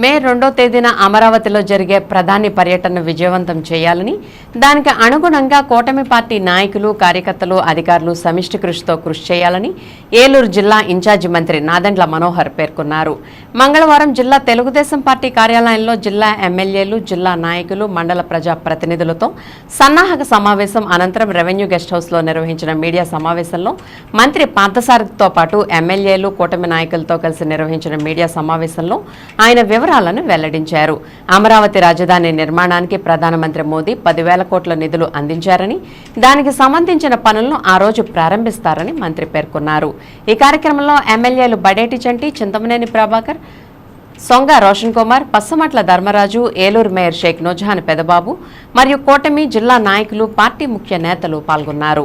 మే రెండో తేదీన అమరావతిలో జరిగే ప్రధాని పర్యటన విజయవంతం చేయాలని దానికి అనుగుణంగా కూటమి పార్టీ నాయకులు కార్యకర్తలు అధికారులు సమిష్టి కృషితో కృషి చేయాలని ఏలూరు జిల్లా ఇన్ఛార్జి మంత్రి నాదెండ్ల మనోహర్ పేర్కొన్నారు. మంగళవారం జిల్లా తెలుగుదేశం పార్టీ కార్యాలయంలో జిల్లా ఎమ్మెల్యేలు జిల్లా నాయకులు మండల ప్రజా ప్రతినిధులతో సన్నాహక సమావేశం అనంతరం రెవెన్యూ గెస్ట్ హౌస్లో నిర్వహించిన మీడియా సమావేశంలో మంత్రి పార్థసారథితో పాటు ఎమ్మెల్యేలు కూటమి నాయకులతో కలిసి నిర్వహించిన మీడియా సమావేశంలో ఆయన వివరాలను వెల్లడించారు. అమరావతి రాజధాని నిర్మాణానికి ప్రధానమంత్రి మోదీ పదివేల కోట్ల నిధులు అందించారని దానికి సంబంధించిన పనులను ఆ రోజు ప్రారంభిస్తారని మంత్రి పేర్కొన్నారు. ఈ కార్యక్రమంలో ఎమ్మెల్యేలు బడేటి చంటి చింతమనేని ప్రభాకర్ సొంగ రోషన్ కుమార్ పస్సమట్ల ధర్మరాజు ఏలూరు మేయర్ షేక్ నోజాన్ పెదబాబు మరియు కూటమి జిల్లా నాయకులు పార్టీ ముఖ్య నేతలు పాల్గొన్నారు.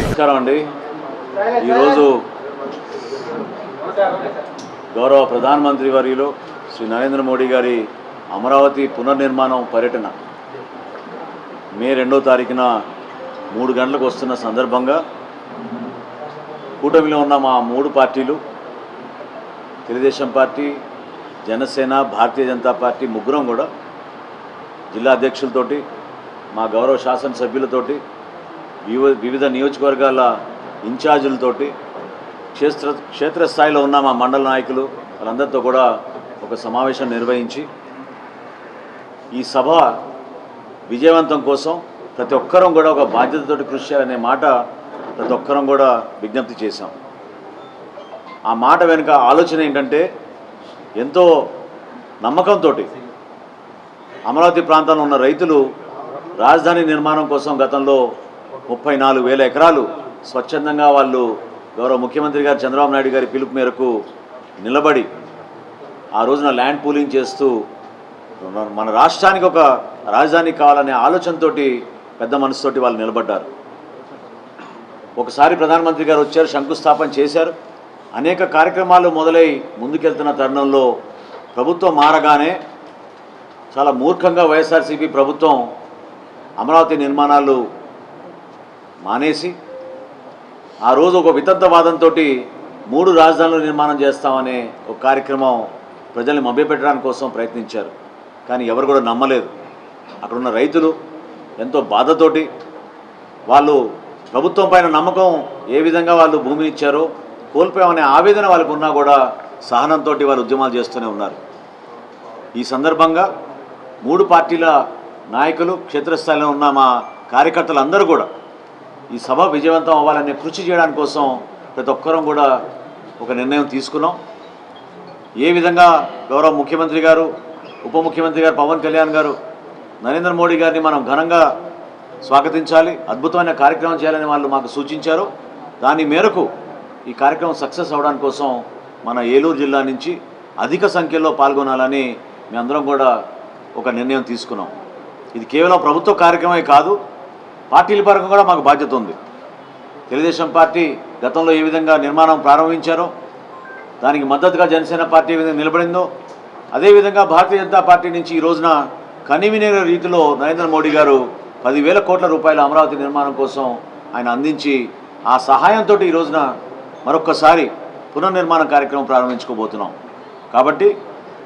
నమస్కారం అండి. ఈరోజు గౌరవ ప్రధానమంత్రి వర్యులు శ్రీ నరేంద్ర మోడీ గారి అమరావతి పునర్నిర్మాణం పర్యటన. మే రెండో తారీఖున మూడు గంటలకు వస్తున్న సందర్భంగా కూటమిలో ఉన్న మా మూడు పార్టీలు తెలుగుదేశం పార్టీ జనసేన భారతీయ జనతా పార్టీ ముగ్గురం కూడా జిల్లా అధ్యక్షులతోటి మా గౌరవ శాసనసభ్యులతోటి వివ- వివిధ నియోజకవర్గాల ఇన్ఛార్జీలతోటి క్షేత్ర క్షేత్రస్థాయిలో ఉన్న మా మండల నాయకులు వాళ్ళందరితో కూడా ఒక సమావేశం నిర్వహించి ఈ సభ విజయవంతం కోసం ప్రతి ఒక్కరం కూడా ఒక బాధ్యతతోటి కృషి చేయాలనే మాట ప్రతి ఒక్కరం కూడా విజ్ఞప్తి చేశాం. ఆ మాట వెనుక ఆలోచన ఏంటంటే ఎంతో నమ్మకంతో అమరావతి ప్రాంతంలో ఉన్న రైతులు రాజధాని నిర్మాణం కోసం గతంలో ముప్పై నాలుగు వేల ఎకరాలు స్వచ్ఛందంగా వాళ్ళు గౌరవ ముఖ్యమంత్రి గారు చంద్రబాబు నాయుడు గారి పిలుపు మేరకు నిలబడి ఆ రోజున ల్యాండ్ పూలింగ్ చేస్తూ మన- మన రాష్ట్రానికి ఒక రాజధాని కావాలనే ఆలోచనతోటి పెద్ద మనసుతోటి వాళ్ళు నిలబడ్డారు. ఒకసారి ప్రధానమంత్రి గారు వచ్చారు శంకుస్థాపన చేశారు. అనేక కార్యక్రమాలు మొదలై ముందుకెళ్తున్న తరుణంలో ప్రభుత్వం మారగానే చాలా మూర్ఖంగా వైఎస్ఆర్సీపీ ప్రభుత్వం అమరావతి నిర్మాణాలు మానేసి ఆ రోజు ఒక వితంతవాదంతో మూడు రాజధానులు నిర్మాణం చేస్తామనే ఒక కార్యక్రమం ప్రజల్ని మభ్యపెట్టడానికి కోసం ప్రయత్నించారు. కానీ ఎవరు కూడా నమ్మలేదు. అక్కడున్న రైతులు ఎంతో బాధతోటి వాళ్ళు ప్రభుత్వం పైన నమ్మకం ఏ విధంగా వాళ్ళు భూమిని ఇచ్చారో కోల్పోయామనే ఆవేదన వాళ్ళకు ఉన్నా కూడా సహనంతో వాళ్ళు ఉద్యమాలు చేస్తూనే ఉన్నారు. ఈ సందర్భంగా మూడు పార్టీల నాయకులు క్షేత్రస్థాయిలో ఉన్న మా కార్యకర్తలందరూ కూడా ఈ సభ విజయవంతం అవ్వాలనే కృషి చేయడానికి కోసం ప్రతి ఒక్కరం కూడా ఒక నిర్ణయం తీసుకున్నాం. ఏ విధంగా గౌరవ ముఖ్యమంత్రి గారు ఉప ముఖ్యమంత్రి గారు పవన్ కళ్యాణ్ గారు నరేంద్ర మోడీ గారిని మనం ఘనంగా స్వాగతించాలి అద్భుతమైన కార్యక్రమం చేయాలని వాళ్ళు మాకు సూచించారు. దాని మేరకు ఈ కార్యక్రమం సక్సెస్ అవడానికి కోసం మన ఏలూరు జిల్లా నుంచి అధిక సంఖ్యలో పాల్గొనాలని మేమందరం కూడా ఒక నిర్ణయం తీసుకున్నాం. ఇది కేవలం ప్రభుత్వ కార్యక్రమమే కాదు పార్టీల పరంగా కూడా మాకు బాధ్యత ఉంది. తెలుగుదేశం పార్టీ గతంలో ఏ విధంగా నిర్మాణం ప్రారంభించారో దానికి మద్దతుగా జనసేన పార్టీ ఏ విధంగా నిలబడిందో అదేవిధంగా భారతీయ జనతా పార్టీ నుంచి ఈ రోజున కనివినేర రీతిలో నరేంద్ర మోడీ గారు పదివేల కోట్ల రూపాయల అమరావతి నిర్మాణం కోసం ఆయన అందించి ఆ సహాయంతో ఈ రోజున మరొక్కసారి పునర్నిర్మాణ కార్యక్రమం ప్రారంభించుకోబోతున్నాం. కాబట్టి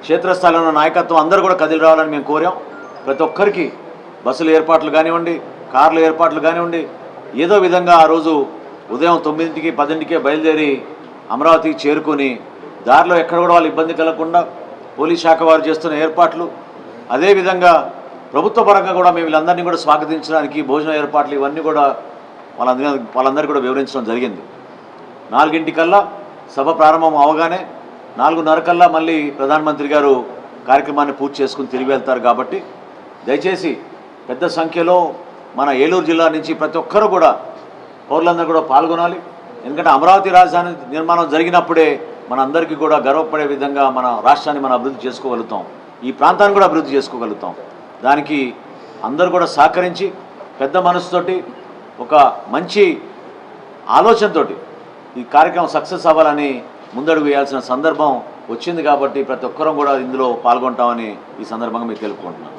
క్షేత్రస్థాయిలో ఉన్న నాయకత్వం అందరూ కూడా కదిలి రావాలని మేము కోరాం. ప్రతి ఒక్కరికి బస్సుల ఏర్పాట్లు కానివ్వండి కార్ల ఏర్పాట్లు కానివ్వండి ఏదో విధంగా ఆ రోజు ఉదయం తొమ్మిదింటికి పదింటికే బయలుదేరి అమరావతికి చేరుకొని దారిలో ఎక్కడ కూడా వాళ్ళు ఇబ్బంది కలగకుండా పోలీస్ శాఖ వారు చేస్తున్న ఏర్పాట్లు అదేవిధంగా ప్రభుత్వ పరంగా కూడా మేము వీళ్ళందరినీ కూడా స్వాగతించడానికి భోజన ఏర్పాట్లు ఇవన్నీ కూడా వాళ్ళందరి వాళ్ళందరికీ కూడా వివరించడం జరిగింది. నాలుగింటికల్లా సభ ప్రారంభం అవగానే నాలుగున్నర కల్లా మళ్ళీ ప్రధానమంత్రి గారు కార్యక్రమాన్ని పూర్తి చేసుకుని తిరిగి వెళ్తారు కాబట్టి దయచేసి పెద్ద సంఖ్యలో మన ఏలూరు జిల్లా నుంచి ప్రతి ఒక్కరూ కూడా పౌరులందరూ కూడా పాల్గొనాలి. ఎందుకంటే అమరావతి రాజధాని నిర్మాణం జరిగినప్పుడే మన అందరికీ కూడా గర్వపడే విధంగా మన రాష్ట్రాన్ని మనం అభివృద్ధి చేసుకోగలుగుతాం. ఈ ప్రాంతాన్ని కూడా అభివృద్ధి చేసుకోగలుగుతాం. దానికి అందరూ కూడా సహకరించి పెద్ద మనసుతోటి ఒక మంచి ఆలోచనతోటి ఈ కార్యక్రమం సక్సెస్ అవ్వాలని ముందడుగు వేయాల్సిన సందర్భం వచ్చింది కాబట్టి ప్రతి ఒక్కరం కూడా ఇందులో పాల్గొంటామని ఈ సందర్భంగా మీకు తెలుపుకుంటున్నాను.